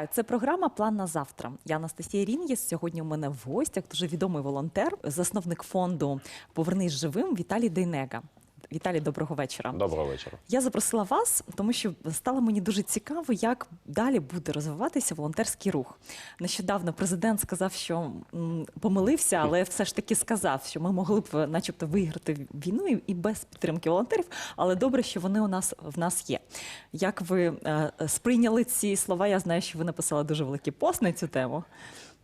Вітаю, це програма План на завтра. Я Анастасія Рін'єс. Сьогодні у мене в гостях дуже відомий волонтер, засновник фонду Повернись живим Віталій Дейнега. Віталій, доброго вечора. Доброго вечора. Я запросила вас, тому що стало мені дуже цікаво, як далі буде розвиватися волонтерський рух. Нещодавно президент сказав, що м, помилився, але все ж таки сказав, що ми могли б, начебто, виграти війну і- і без підтримки волонтерів. Але добре, що вони у нас в нас є. Як ви е, сприйняли ці слова? Я знаю, що ви написали дуже великий пост на цю тему.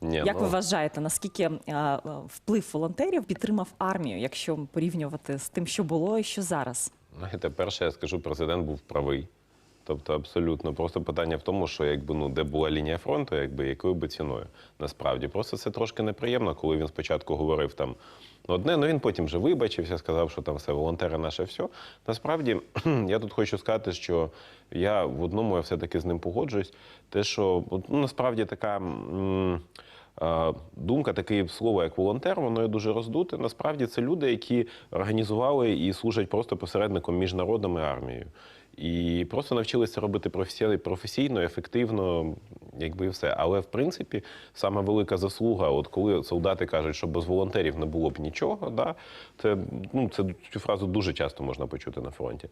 Ні, Як ну, ви вважаєте, наскільки е, е, вплив волонтерів підтримав армію, якщо порівнювати з тим, що було і що зараз? знаєте, перше, я скажу, президент був правий. Тобто, абсолютно. Просто питання в тому, що якби ну де була лінія фронту, якби якою би ціною. Насправді, просто це трошки неприємно, коли він спочатку говорив там одне, ну він потім вже вибачився, сказав, що там все волонтери наше все. Насправді, я тут хочу сказати, що я в одному я все-таки з ним погоджуюсь. Те, що ну, насправді така. Думка, таке слово, як волонтер, воно є дуже роздуте. Насправді це люди, які організували і служать просто посередником між народами і армією. І просто навчилися робити професійно, ефективно, якби і все. Але в принципі, саме велика заслуга, от коли солдати кажуть, що без волонтерів не було б нічого, да, це, ну, це цю фразу дуже часто можна почути на фронті.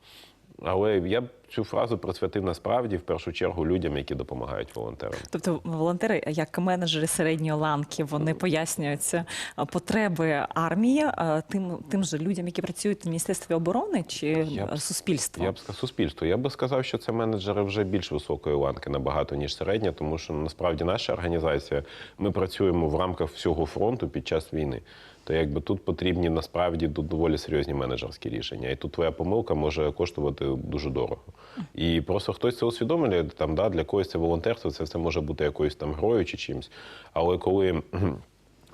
Але я б цю фразу присвятив насправді в першу чергу людям, які допомагають волонтерам. Тобто волонтери, як менеджери середньої ланки, вони пояснюються е, потреби армії е, тим, тим же людям, які працюють в міністерстві оборони чи Я е. Я б сказав суспільство. Я би сказав, що це менеджери вже більш високої ланки набагато ніж середня, тому що насправді наша організація ми працюємо в рамках всього фронту під час війни. То якби тут потрібні насправді доволі серйозні менеджерські рішення. І тут твоя помилка може коштувати дуже дорого. І просто хтось це усвідомлює, там да для когось це волонтерство, це все може бути якоюсь там грою чи чимось. Але коли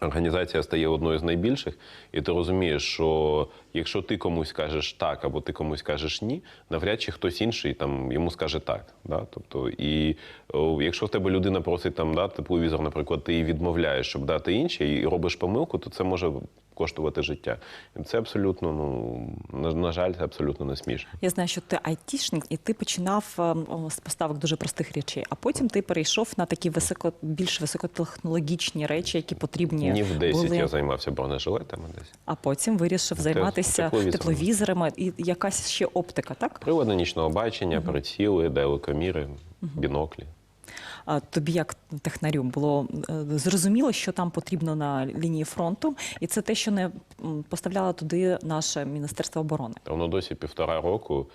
Організація стає одною з найбільших, і ти розумієш, що якщо ти комусь кажеш так, або ти комусь кажеш ні, навряд чи хтось інший там йому скаже так. Да? Тобто, і якщо в тебе людина просить там да, тепловізор, наприклад, ти їй відмовляєш, щоб дати інше, і робиш помилку, то це може коштувати життя. І це абсолютно, ну на, на жаль, це абсолютно не смішно. Я знаю, що ти айтішник, і ти починав е, з поставок дуже простих речей, а потім ти перейшов на такі високо більш високотехнологічні речі, які потрібні Ні в 10 були. я займався бронежилетами десь. А потім вирішив Те- займатися тепловізорами. тепловізорами і якась ще оптика, так? Прилади нічного бачення, приціли, далекоміри, біноклі. Тобі, як технарю, було е, зрозуміло, що там потрібно на лінії фронту, і це те, що не поставляло туди наше міністерство оборони. Воно досі півтора року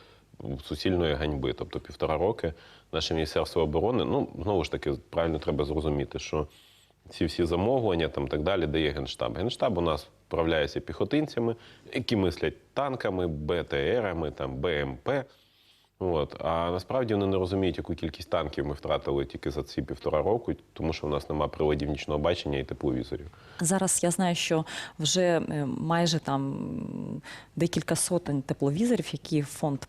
суцільної ганьби. Тобто півтора роки наше Міністерство оборони, ну знову ж таки, правильно треба зрозуміти, що ці всі замовлення там так далі дає Генштаб. Генштаб у нас вправляється піхотинцями, які мислять танками, БТРами, там БМП. От. А насправді вони не розуміють, яку кількість танків ми втратили тільки за ці півтора року, тому що у нас немає приладів нічного бачення і тепловізорів. Зараз я знаю, що вже е, майже там декілька сотень тепловізорів, які фонд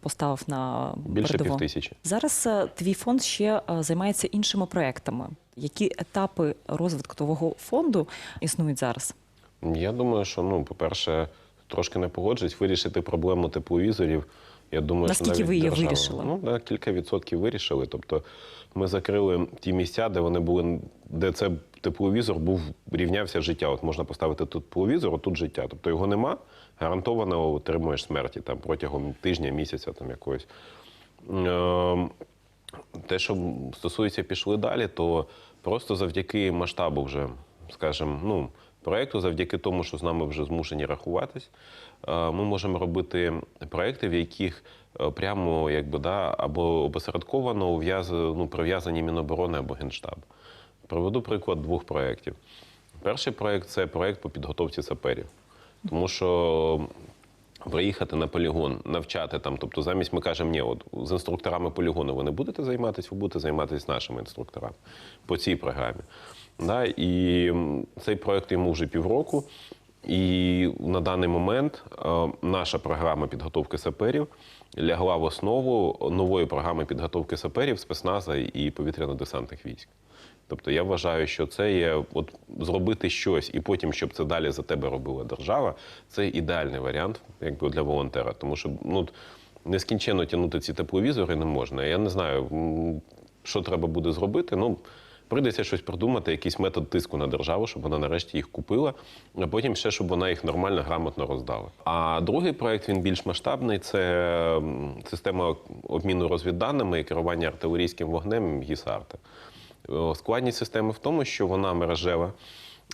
поставив на Більше передову. півтисячі. Зараз е, твій фонд ще е, займається іншими проектами. Які етапи розвитку твого фонду існують зараз? Я думаю, що ну, по-перше, трошки не погоджуюсь, вирішити проблему тепловізорів. Я думаю, Наскільки що навіть ви її держава- вирішили? Ну, на кілька відсотків вирішили. Тобто ми закрили ті місця, де вони були, де це тепловізор був, рівнявся життя. От можна поставити тут тепловізор, а тут життя. Тобто його нема, гарантовано отримуєш смерті там, протягом тижня, місяця там якогось. Ем, те, що стосується пішли далі, то просто завдяки масштабу вже, скажімо, ну, проєкту, завдяки тому, що з нами вже змушені рахуватись, ми можемо робити проєкти, в яких е, прямо якби, да, або опосередковано ув'яз- ну, прив'язані Міноборони або Генштаб. Приведу приклад двох проєктів. Перший проєкт це проєкт по підготовці саперів. Тому що приїхати на полігон, навчати там. Тобто, замість ми кажемо, ні, от з інструкторами полігону ви не будете займатися, ви будете займатися нашими інструкторами по цій програмі. Да? І цей проект йому вже півроку. І на даний момент е, наша програма підготовки саперів лягла в основу нової програми підготовки саперів спецназа і повітряно-десантних військ. Тобто я вважаю, що це є от зробити щось, і потім, щоб це далі за тебе робила держава, це ідеальний варіант, якби для волонтера. Тому що ну нескінченно тягнути ці тепловізори не можна. Я не знаю. що треба буде зробити? Ну, прийдеться щось придумати, якийсь метод тиску на державу, щоб вона нарешті їх купила, а потім ще, щоб вона їх нормально, грамотно роздала. А другий проект він більш масштабний це система обміну розвідданими і керування артилерійським вогнем ГІСАРТа. Складність системи в тому, що вона мережева,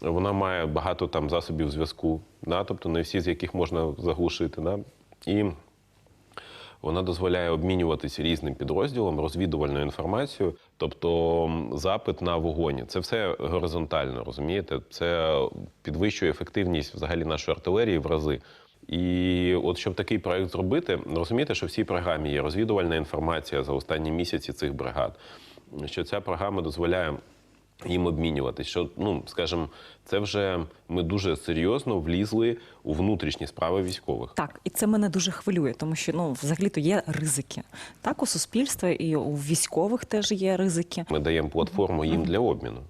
вона має багато там засобів зв'язку, да? тобто не всі з яких можна заглушити. Да? І вона дозволяє обмінюватися різним підрозділам розвідувальною інформацією, тобто запит на вогонь. Це все горизонтально, розумієте? Це підвищує ефективність взагалі нашої артилерії в рази. І от щоб такий проект зробити, розумієте, що в цій програмі є розвідувальна інформація за останні місяці цих бригад. Що ця програма дозволяє їм обмінюватись. Що, ну, скажімо, це вже ми дуже серйозно влізли у внутрішні справи військових. Так, і це мене дуже хвилює, тому що ну взагалі-то є ризики. Так, у суспільства і у військових теж є ризики. Ми даємо платформу їм для обміну.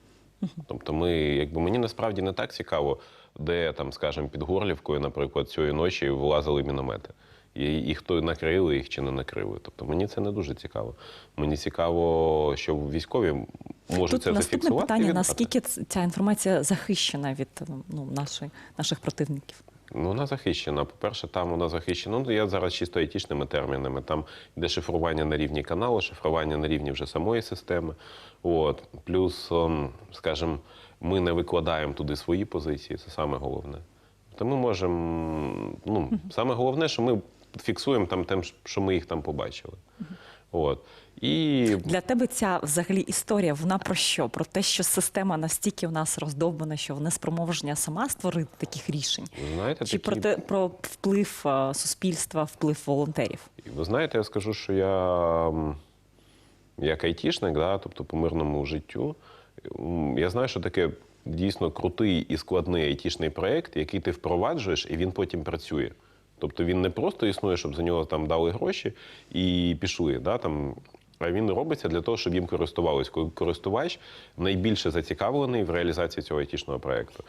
Тобто, ми, якби мені насправді не так цікаво, де там, скажімо, під Горлівкою, наприклад, цієї ночі вилазили міномети. І, і хто накрили їх чи не накрили. Тобто мені це не дуже цікаво. Мені цікаво, що військові можуть Тут це наступне зафіксувати. питання: наскільки ця інформація захищена від ну, нашої, наших противників? Ну, вона захищена. По-перше, там вона захищена. Ну, я зараз чисто айтішними термінами. Там йде шифрування на рівні каналу, шифрування на рівні вже самої системи. От. Плюс, ем, скажімо, ми не викладаємо туди свої позиції, це саме головне. То ми можемо. Ну, саме головне, що ми фіксуємо там те, що ми їх там побачили. От. І Для тебе ця взагалі історія вона про що? Про те, що система настільки у нас роздовбана, що не спроможня сама створити таких рішень, ви знаєте, чи такі... про те про вплив е, суспільства, вплив волонтерів? Ви знаєте, я скажу, що я як айтішник, да, тобто по мирному життю, я знаю, що таке дійсно крутий і складний айтішний проєкт, який ти впроваджуєш, і він потім працює. Тобто він не просто існує, щоб за нього там дали гроші і пішли. Да, там, а він робиться для того, щоб їм користувались. Користувач найбільше зацікавлений в реалізації цього айтішного проєкту.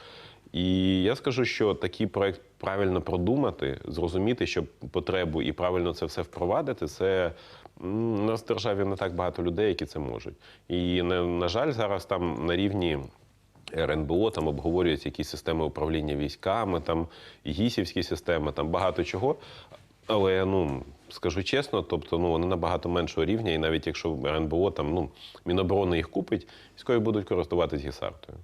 І я скажу, що такий проект правильно продумати, зрозуміти, що потребу і правильно це все впровадити, це у нас в державі не так багато людей, які це можуть. І на жаль, зараз там на рівні. РНБО там обговорюють якісь системи управління військами, там гісівські системи, там багато чого. Але ну скажу чесно, тобто ну вони набагато меншого рівня, і навіть якщо РНБО там ну Міноборони їх купить, військові будуть користуватись гісартою.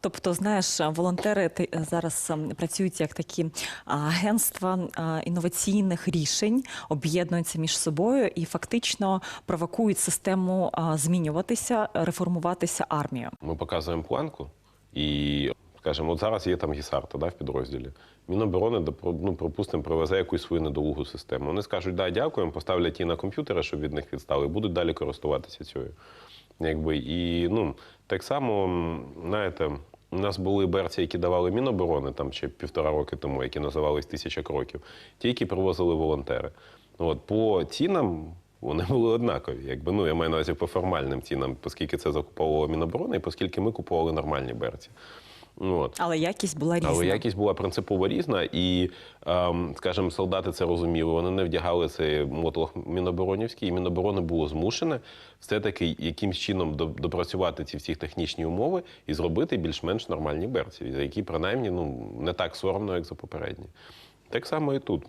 Тобто, знаєш, волонтери ти- зараз ем, працюють як такі агентства інноваційних рішень, об'єднуються між собою і фактично провокують систему змінюватися, реформуватися армію. Ми показуємо планку і. Скажімо, от зараз є там гісарта да, в підрозділі. Міноборони, ну, припустимо, привезе якусь свою недолугу систему. Вони скажуть, да, дякуємо, поставлять її на комп'ютери, щоб від них відстали, будуть далі користуватися цією. Якби, і ну, так само, знаєте, у нас були берці, які давали Міноборони там ще півтора роки тому, які називались Тисяча кроків, ті, які привозили волонтери. От, по цінам вони були однакові. Якби, ну, я маю на увазі по формальним цінам, оскільки це закуповувало Міноборони, і оскільки ми купували нормальні берці. От. Але якість була різна. Але якість була принципово різна, і, ем, скажімо, солдати це розуміли. Вони не вдягали цей мотлох міноборонівський, і Міноборони було змушене все-таки якимсь чином допрацювати ці всі технічні умови і зробити більш-менш нормальні берці, за які принаймні ну, не так соромно, як за попередні. Так само і тут.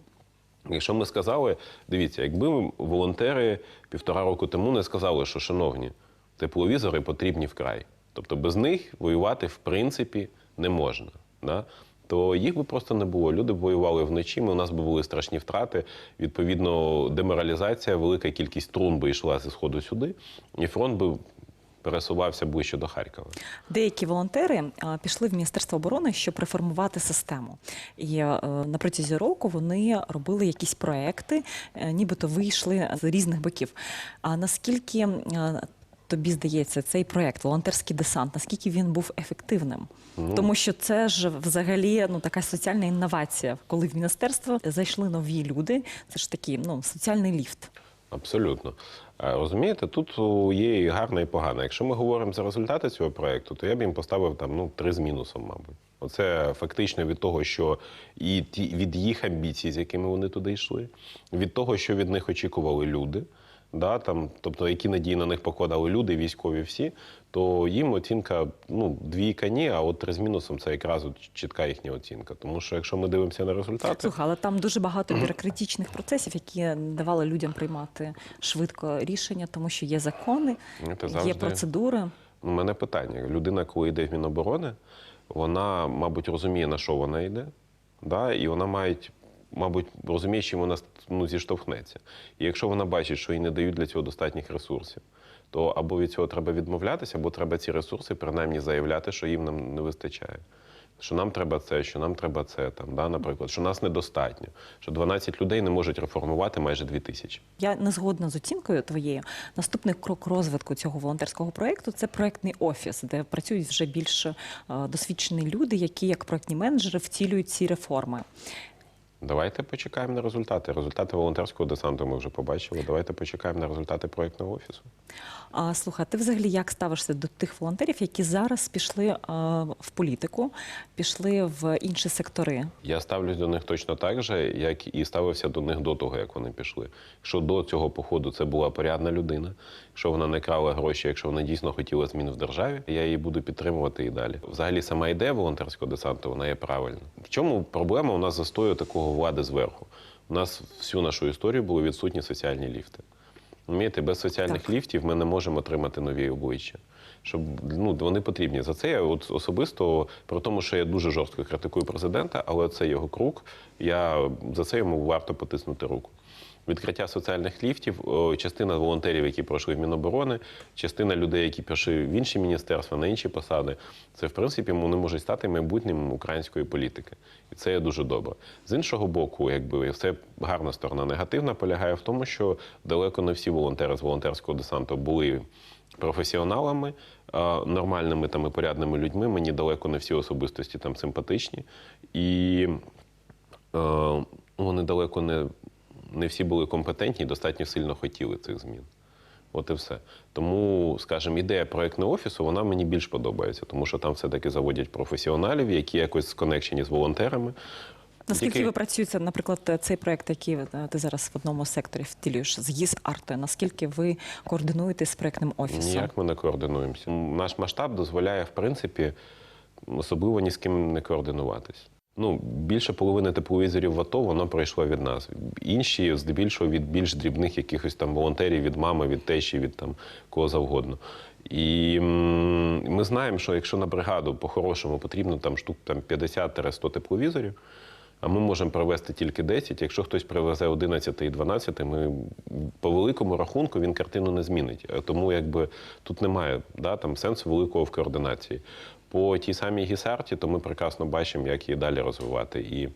Якщо ми сказали, дивіться, якби волонтери півтора року тому не сказали, що шановні, тепловізори потрібні вкрай. Тобто без них воювати в принципі не можна. Да? То їх би просто не було. Люди б воювали вночі, ми, у нас би були страшні втрати. Відповідно, деморалізація, велика кількість трун би йшла зі сходу сюди, і фронт би пересувався ближче до Харкова. Деякі волонтери а, пішли в Міністерство оборони, щоб реформувати систему. І е, на протязі року вони робили якісь проекти, е, нібито вийшли з різних боків. А наскільки е, тобі здається, цей проект, волонтерський десант, наскільки він був ефективним? Тому що це ж взагалі ну така соціальна інновація, коли в міністерство зайшли нові люди. Це ж такий ну соціальний ліфт. Абсолютно. Розумієте, тут є і гарне, і погане. Якщо ми говоримо за результати цього проєкту, то я б їм поставив там ну, три з мінусом, мабуть. Оце фактично від того, що і ті, від їх амбіцій, з якими вони туди йшли, від того, що від них очікували люди. Да, там, тобто які надії на них покладали люди, військові всі, то їм оцінка ну, двійка ні, а от три з мінусом це якраз от чітка їхня оцінка. Тому що якщо ми дивимося на результати, Слухай, але там дуже багато бюрократичних процесів, які давали людям приймати швидко рішення, тому що є закони, Ну, це є процедури. У мене питання. Людина, коли йде в Міноборони, вона, мабуть, розуміє, на що вона йде, да? і вона має, мабуть, розуміє, чим вона ну, зіштовхнеться. І якщо вона бачить, що їй не дають для цього достатніх ресурсів, то або від цього треба відмовлятися, або треба ці ресурси принаймні заявляти, що їм нам не вистачає. Що нам треба це, що нам треба це, там, да, наприклад, що нас недостатньо, що 12 людей не можуть реформувати майже 2 тисячі. Я не згодна з оцінкою твоєю. Наступний крок розвитку цього волонтерського проєкту це проєктний офіс, де працюють вже більш е, досвідчені люди, які як проєктні менеджери втілюють ці реформи. Давайте почекаємо на результати. Результати волонтерського десанту ми вже побачили. Давайте почекаємо на результати проєктного офісу. А слухай, ти взагалі як ставишся до тих волонтерів, які зараз пішли в політику, пішли в інші сектори? Я ставлюсь до них точно так же, як і ставився до них до того, як вони пішли. Якщо до цього походу це була порядна людина, якщо вона не крала гроші, якщо вона дійсно хотіла змін в державі, я її буду підтримувати і далі. Взагалі, сама ідея волонтерського десанту вона є правильна. В чому проблема у нас застою такого влади зверху? У нас всю нашу історію були відсутні соціальні ліфти. Розумієте, без соціальних Так. ліфтів ми не можемо отримати нові обличчя. Щоб ну вони потрібні за це. Я от особисто при тому, що я дуже жорстко критикую президента, але це його круг. Я за це йому варто потиснути руку. Відкриття соціальних ліфтів, частина волонтерів, які пройшли в Міноборони, частина людей, які пішли в інші міністерства, на інші посади, це в принципі вони можуть стати майбутнім української політики, і це є дуже добре. З іншого боку, якби все гарна сторона негативна полягає в тому, що далеко не всі волонтери з волонтерського десанту були професіоналами, нормальними там і порядними людьми. Мені далеко не всі особистості там симпатичні. І е, вони далеко не, не всі були компетентні і достатньо сильно хотіли цих змін. От і все. Тому, скажімо, ідея проєктного офісу вона мені більш подобається, тому що там все-таки заводять професіоналів, які якось сконекшені з волонтерами. Наскільки ви працюєте, наприклад, цей проект, який ти зараз в одному секторі втілюєш з ЄС Артою, наскільки ви координуєте з проектним офісом? Ніяк ми не координуємося. Наш масштаб дозволяє, в принципі, особливо ні з ким не координуватись. Ну, більше половини тепловізорів в АТО воно пройшло від нас. Інші, здебільшого, від більш дрібних якихось там волонтерів, від мами, від тещі, від там кого завгодно. І ми знаємо, що якщо на бригаду по-хорошому потрібно там штук там 50-100 тепловізорів, а ми можемо привезти тільки 10. Якщо хтось привезе 11 і 12, ми по великому рахунку він картину не змінить. Тому якби тут немає да, там, сенсу великого в координації. По тій самій гісарті, то ми прекрасно бачимо, як її далі розвивати. І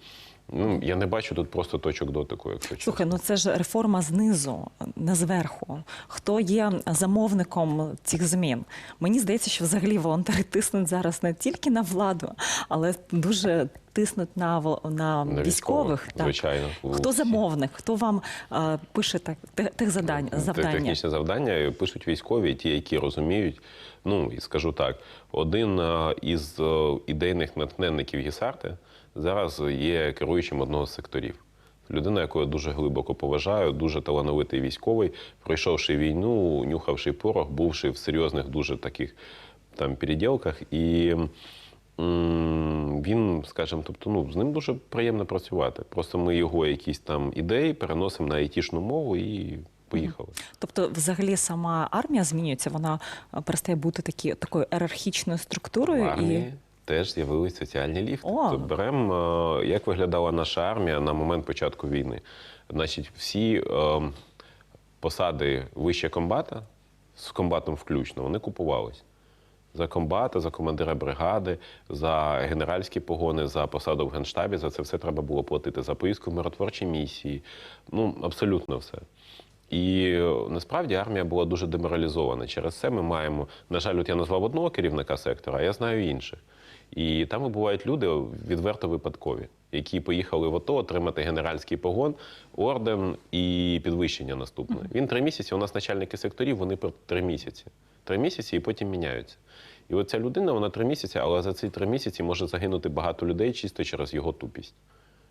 ну, я не бачу тут просто точок дотику, якщо чесно. Слухай, ну це ж реформа знизу, не зверху. Хто є замовником цих змін? Мені здається, що взагалі волонтери тиснуть зараз не тільки на владу, але дуже тиснуть на, на, На військових. так. звичайно. Хто замовник? Хто вам е, пише так, тих завдань, завдання? Технічне завдання пишуть військові, ті, які розуміють. Ну і скажу так: один із е, ідейних натхненників Гісарти зараз є керуючим одного з секторів. Людина, яку я дуже глибоко поважаю, дуже талановитий військовий, пройшовши війну, нюхавши порох, бувши в серйозних дуже таких там переділках. І він, скажімо, тобто, ну, з ним дуже приємно працювати. Просто ми його якісь там ідеї переносимо на айтішну мову і поїхали. Тобто, взагалі, сама армія змінюється, вона е, перестає бути такі, такою ієрархічною структурою В армії і теж з'явились соціальні ліфти. О. То беремо, е, як виглядала наша армія на момент початку війни. Значить, всі е, посади вище комбата, з комбатом включно, вони купувались. За комбата, за командира бригади, за генеральські погони, за посаду в генштабі. За це все треба було платити за поїздку в миротворчі місії. Ну, абсолютно все. І е, насправді армія була дуже деморалізована. Через це ми маємо, на жаль, от я назвав одного керівника сектора, а я знаю інших. І там бувають люди відверто випадкові, які поїхали в АТО отримати генеральський погон, орден і підвищення наступне. Він три місяці. У нас начальники секторів, вони три місяці. Три місяці і потім міняються. І оця людина, вона три місяці, але за ці три місяці може загинути багато людей чисто через його тупість.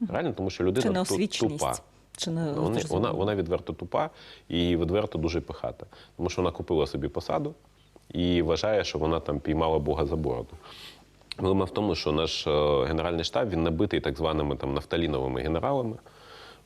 Реально, тому що людина тупа. Чи не Вони, вона, вона відверто тупа і відверто дуже пихата. Тому що вона купила собі посаду і вважає, що вона там піймала Бога за бороду. Проблема в тому, що наш е, генеральний штаб він набитий так званими там нафталіновими генералами.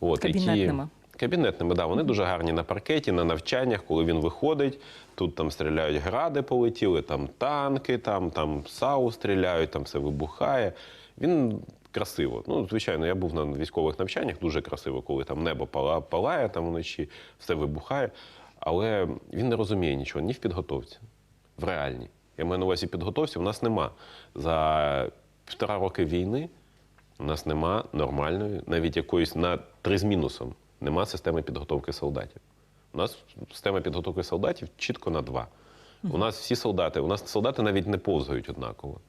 От, Кабінетними. Які, кабінетними, да. Вони дуже гарні на паркеті, на навчаннях, коли він виходить. Тут там стріляють гради, полетіли, там танки, там, там САУ стріляють, там все вибухає. Він красиво. Ну, звичайно, я був на військових навчаннях, дуже красиво, коли там небо пала- палає там вночі, все вибухає. Але він не розуміє нічого ні в підготовці, в реальній. Я маю на увазі підготовці, у нас нема. За півтора роки війни у нас нема нормальної, навіть якоїсь на три з мінусом, нема системи підготовки солдатів. У нас система підготовки солдатів чітко на два. У нас всі солдати, у нас солдати навіть не повзають однаково.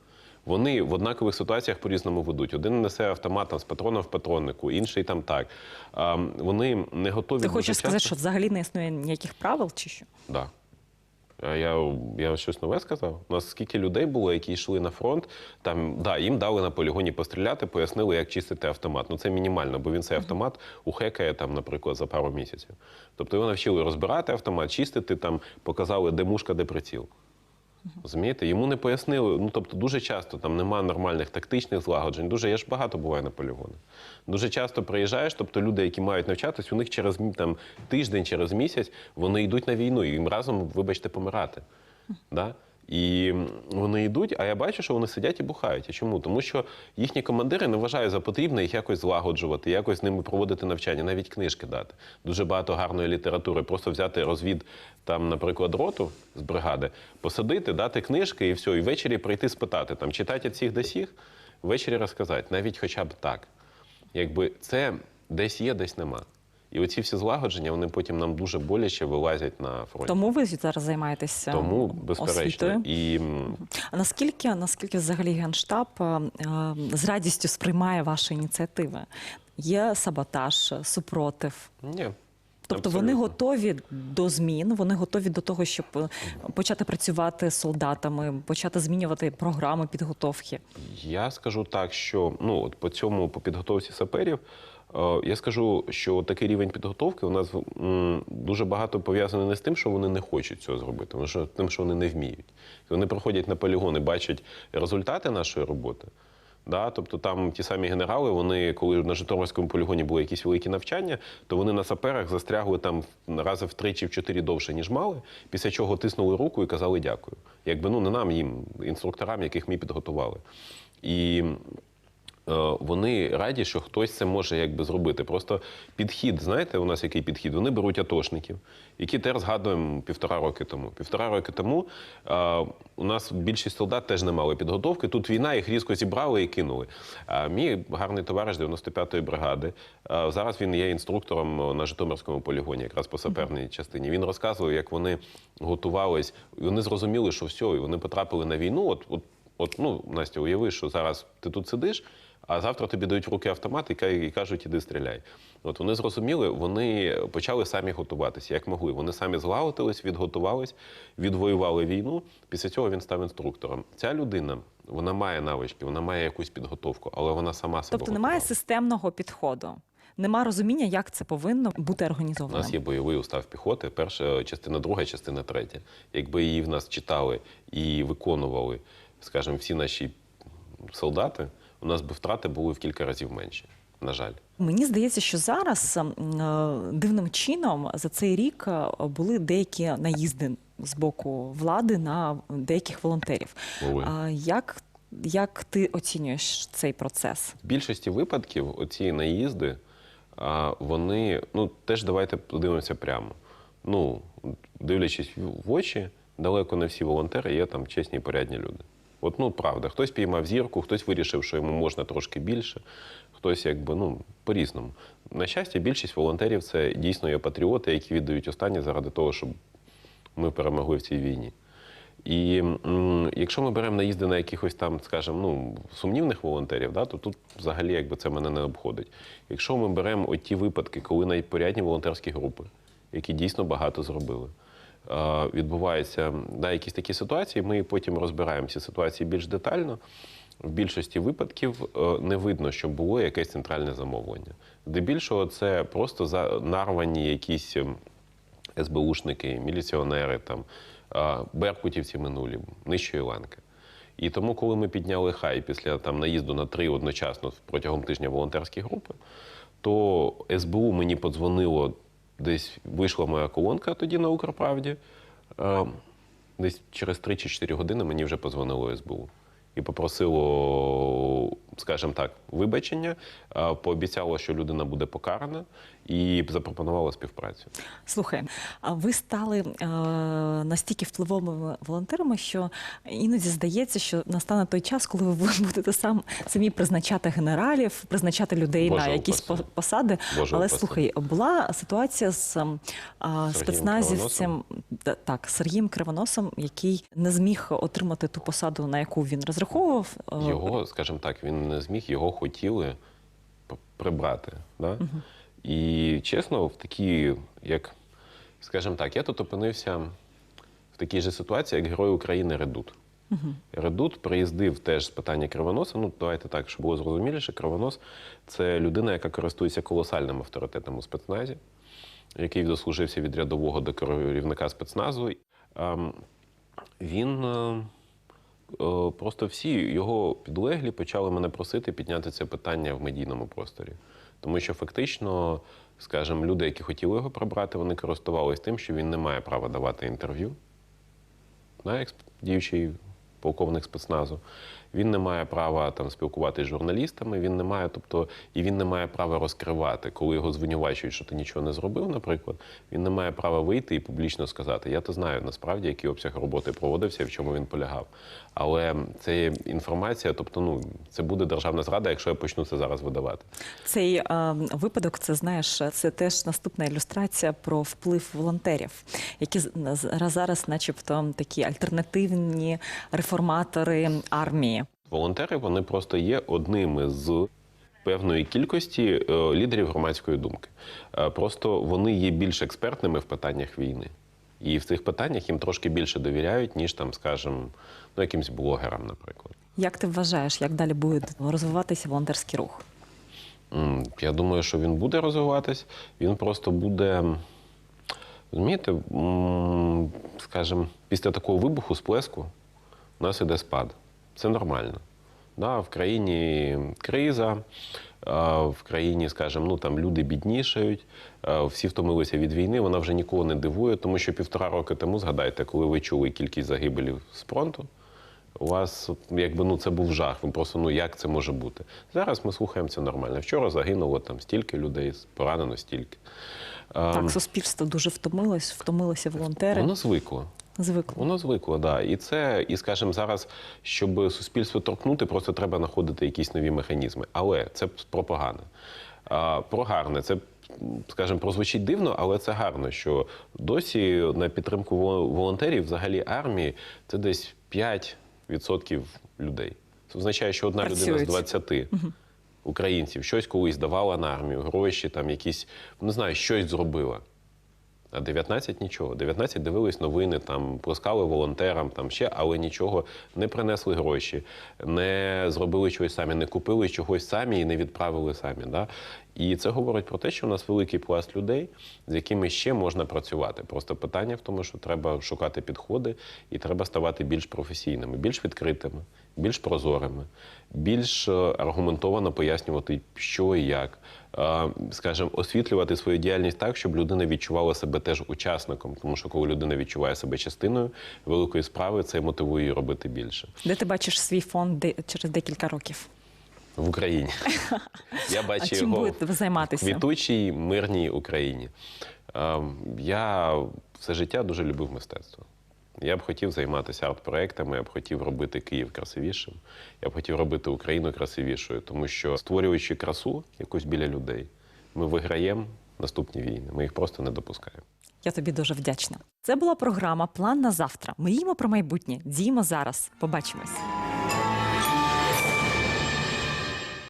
Вони в однакових ситуаціях по-різному ведуть. Один несе автомат там, з патроном в патроннику, інший там так. А, вони не готові. Ти хочеш сказати, що взагалі не існує ніяких правил, чи що? Да. А я, я щось нове сказав. У нас скільки людей було, які йшли на фронт, там да, їм дали на полігоні постріляти, пояснили, як чистити автомат. Ну це мінімально, бо він цей автомат ухекає там, наприклад, за пару місяців. Тобто його навчили розбирати автомат, чистити там, показали, де мушка, де приціл. Розумієте? Йому не пояснили. Ну тобто, дуже часто там немає нормальних тактичних злагоджень. Дуже я ж багато буваю на полігонах. Дуже часто приїжджаєш, тобто люди, які мають навчатись, у них через там тиждень, через місяць вони йдуть на війну і їм разом, вибачте, помирати. Да? І вони йдуть, а я бачу, що вони сидять і бухають. А чому? Тому що їхні командири не вважають за потрібне їх якось злагоджувати, якось з ними проводити навчання, навіть книжки дати. Дуже багато гарної літератури. Просто взяти розвід, там, наприклад, роту з бригади, посадити, дати книжки і все, і ввечері прийти спитати, там, читати цих досіх, ввечері розказати, навіть хоча б так. Якби це десь є, десь нема. І оці всі злагодження, вони потім нам дуже боляче вилазять на фронті. Тому ви зараз займаєтеся Тому, безперечно, освітою. і А наскільки, наскільки взагалі Генштаб е, е, з радістю сприймає ваші ініціативи? Є саботаж, супротив? ні. Тобто абсолютно. вони готові до змін, вони готові до того, щоб е, почати працювати з солдатами, почати змінювати програми підготовки. Я скажу так, що ну от по цьому по підготовці саперів. Е, Я скажу, що такий рівень підготовки у нас дуже багато пов'язаний не з тим, що вони не хочуть цього зробити, тому що тим, що вони не вміють. Вони приходять на полігони, бачать результати нашої роботи. Да, тобто там ті самі генерали, вони, коли на Житомирському полігоні були якісь великі навчання, то вони на саперах застрягли там рази в три чи в чотири довше, ніж мали, після чого тиснули руку і казали дякую. Якби ну не нам, їм, інструкторам, яких ми підготували. І вони раді, що хтось це може якби зробити. Просто підхід, знаєте, у нас який підхід? Вони беруть атошників, які теж згадуємо півтора роки тому. Півтора роки тому е, у нас більшість солдат теж не мали підготовки. Тут війна, їх різко зібрали і кинули. А мій гарний товариш 95-ї бригади. е, зараз він є інструктором на Житомирському полігоні, якраз по саперній частині. Він розказував, як вони готувались, і вони зрозуміли, що все, і вони потрапили на війну. От, от, от ну, Настя, уяви, що зараз ти тут сидиш. А завтра тобі дають в руки автомат і кажуть, іди стріляй. От вони зрозуміли, вони почали самі готуватися, як могли. Вони самі злагодились, відготувались, відвоювали війну. Після цього він став інструктором. Ця людина вона має навички, вона має якусь підготовку, але вона сама себе Тобто немає готувала. системного підходу, немає розуміння, як це повинно бути організовано. У нас є бойовий устав піхоти, перша частина, друга частина, третя. Якби її в нас читали і виконували, скажімо, всі наші солдати, у нас би втрати були в кілька разів менші. На жаль. Мені здається, що зараз е, дивним чином за цей рік е, були деякі наїзди з боку влади на деяких волонтерів. Були. Як, як ти оцінюєш цей процес? В більшості випадків оці наїзди, вони, ну теж давайте подивимося прямо. Ну, дивлячись в очі, далеко не всі волонтери є там чесні і порядні люди. От ну правда, хтось піймав зірку, хтось вирішив, що йому можна трошки більше, хтось якби ну по-різному. На щастя, більшість волонтерів це дійсно є патріоти, які віддають останнє заради того, щоб ми перемогли в цій війні. І якщо ми беремо наїзди на якихось там, скажімо, ну, сумнівних волонтерів, да, то тут взагалі якби це мене не обходить. Якщо ми беремо от ті випадки, коли найпорядні волонтерські групи, які дійсно багато зробили, відбуваються да, якісь такі ситуації, ми потім розбираємо ці ситуації більш детально. в більшості випадків е, не видно, що було якесь центральне замовлення. Здебільшого це просто нарвані якісь ем, СБУшники, міліціонери, там, беркутівці минулі, нижчої ланки. І тому, коли ми підняли хай після там, наїзду на три одночасно протягом тижня волонтерські групи, то СБУ мені подзвонило, десь вийшла моя колонка тоді на Укрправді. Е, Десь через 3 чи 4 години мені вже позвонило СБУ. І попросило, скажімо так, вибачення, пообіцяло, що людина буде покарана, і запропонувало співпрацю. Слухай, ви стали е, настільки впливовими волонтерами, що іноді здається, що настане той час, коли ви будете сам самі призначати генералів, призначати людей Боже на якісь упаси. по- посади. Боже Але упаси. слухай, була ситуація з ем, спецназівцем так, Сергієм Кривоносом, який не зміг отримати ту посаду, на яку він розраховував. Е, Його, скажімо так, він не зміг, його хотіли прибрати. Да? І чесно, в такій, як, скажімо так, я тут опинився в такій же ситуації, як герой України Редут. Редут приїздив теж з питання кривоноса. Ну, давайте так, щоб було зрозуміліше. Кривонос це людина, яка користується колосальним авторитетом у спецназі, який дослужився від рядового до керівника спецназу. Ем, Він е, е, просто всі його підлеглі почали мене просити підняти це питання в медійному просторі. Тому що фактично, скажімо, люди, які хотіли його прибрати, вони користувалися тим, що він не має права давати інтерв'ю як діючий полковник спецназу. Він не має права там спілкуватися з журналістами, він не має, тобто, і він не має права розкривати, коли його звинувачують, що ти нічого не зробив, наприклад, він не має права вийти і публічно сказати. Я то знаю насправді, який обсяг роботи проводився в чому він полягав. Але це є інформація, тобто, ну це буде державна зрада, якщо я почну це зараз видавати. Цей е, випадок, це знаєш, це теж наступна ілюстрація про вплив волонтерів, які зараз, начебто, такі альтернативні реформатори армії. Волонтери вони просто є одними з певної кількості е, лідерів громадської думки. Е, Просто вони є більш експертними в питаннях війни. І в цих питаннях їм трошки більше довіряють, ніж там, скажімо, ну, якимсь блогерам, наприклад. Як ти вважаєш, як далі буде розвиватися волонтерський рух? Я думаю, що він буде розвиватись, він просто буде. Розумієте, скажімо, після такого вибуху, сплеску, у нас іде спад. Це нормально. Да, в країні криза, в країні, скажімо, ну там люди біднішають, всі втомилися від війни. Вона вже нікого не дивує, тому що півтора роки тому, згадайте, коли ви чули кількість загибелів з фронту, у вас якби ну це був жах. Ви просто ну як це може бути? Зараз ми слухаємо це нормально. Вчора загинуло там стільки людей, поранено стільки. Так, суспільство дуже втомилось, втомилися волонтери. Воно звикло. Звикло. Воно звикло, да. І це, і скажімо, зараз, щоб суспільство торкнути, просто треба знаходити якісь нові механізми. Але це про погане. А, про гарне. Це, скажімо, прозвучить дивно, але це гарно, що досі на підтримку воло- волонтерів, взагалі армії, це десь 5% людей. Це означає, що одна людина з Працюють. 20 українців щось колись давала на армію, гроші, там якісь, не знаю, щось зробила. А 19 нічого. 19 дивились новини, там плескали волонтерам, там ще, але нічого не принесли гроші, не зробили чогось самі, не купили чогось самі і не відправили самі. Да? І це говорить про те, що у нас великий пласт людей, з якими ще можна працювати. Просто питання в тому, що треба шукати підходи і треба ставати більш професійними, більш відкритими, більш прозорими, більш е, аргументовано пояснювати, що і як. Е, Скажімо, освітлювати свою діяльність так, щоб людина відчувала себе теж учасником. Тому що коли людина відчуває себе частиною великої справи, це мотивує її робити більше Де ти бачиш свій фонд через декілька років? в Україні. Я А бачу чим його займатися? квітучій, мирній Україні. Ем, Я все життя дуже любив мистецтво. Я б хотів займатися арт-проектами, я б хотів робити Київ красивішим, я б хотів робити Україну красивішою, тому що створюючи красу якусь біля людей, ми виграємо наступні війни. Ми їх просто не допускаємо. Я тобі дуже вдячна. Це була програма План на завтра. Мріємо про майбутнє. Діємо зараз. Побачимось.